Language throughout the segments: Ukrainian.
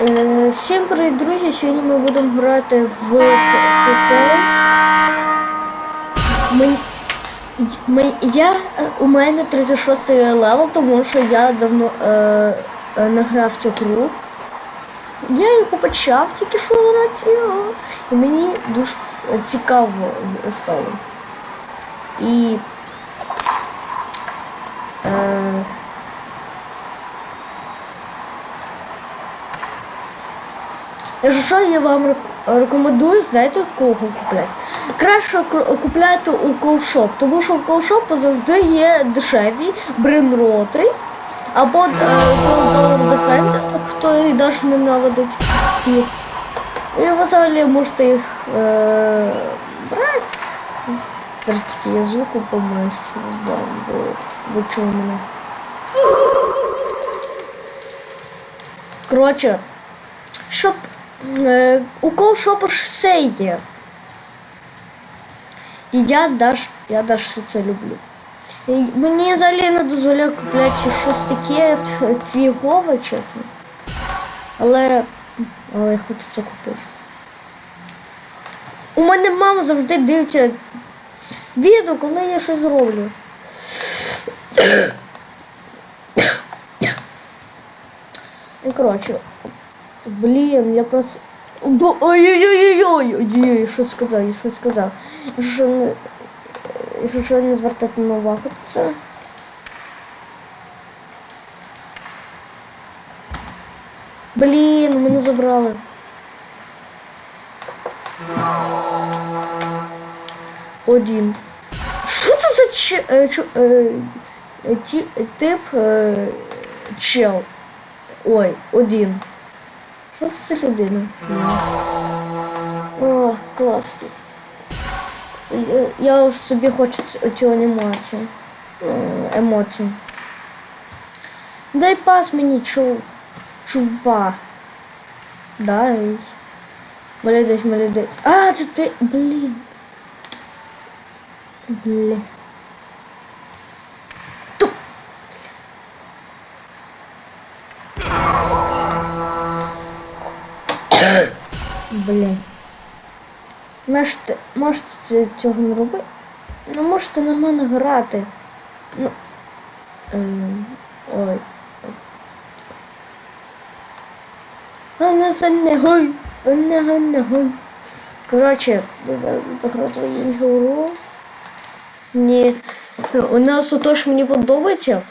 Е, Всім привіт, друзі! Сьогодні ми будемо грати в. Ми, я, е, у мене 36 левел, тому що я давно е, е, не грав цю гру. Я його почав тільки що грати, і мені дуже цікаво стало. І що, я вам рекомендую, знаєте, кого купляти. Краще ку- купляти у колшоп, тому що у колшопу завжди є дешеві бринроти або Dollar Defense, хто їх навіть ненавидить. І ви взагалі можете їх е, брати. Тільки я звуку помишу, да, бо ви чули мене. Коротше, щоб у колшопу ж все є. І я даш, я даш це люблю. І мені взагалі не дозволяє купляти щось таке фігове, чесно. Але, але я хочу це купити. У мене мама завжди дивиться відео, коли я щось зроблю. І коротше, блін, я просто. Ой-ой-ой-ой-ой, ой, що сказав, я що сказав. Що не, звертати на увагу це. Блін, мене забрали. Один. Що це за че, е, е, тип е, чел? Ой, один. Що це людина? О, класно. Я, вже собі хочу цю анімацію. Е, Емоцію. Дай пас мені, чу, чува. Дай. Молодець, молодець. А, це ти, блін. Блін. Блін. Можете, можете цього не робити? Ну можете нормально грати. Ну. Ем, ой. А не це не гой. Не гой, не гой. Коротше, дограти іншу гру. Ні. У нас ото ж мені подобається.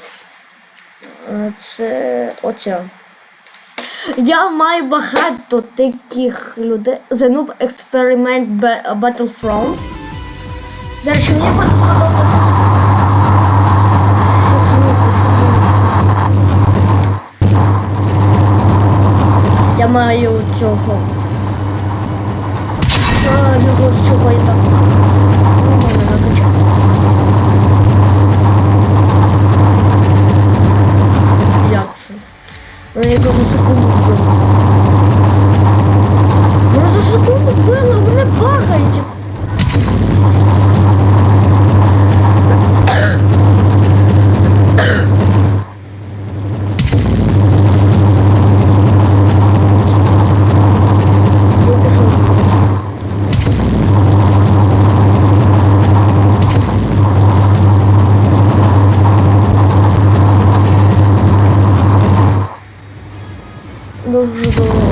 Е, Це оця. Я маю багато таких людей. The Noob Experiment Ba- Battlefront. До речі. Я маю цього. А, його цього і так. Ну, мене накачав. Як це? Вони його за секунду вбила. Я за секунду вбили, вони багають. Я пішов. Дуже довго.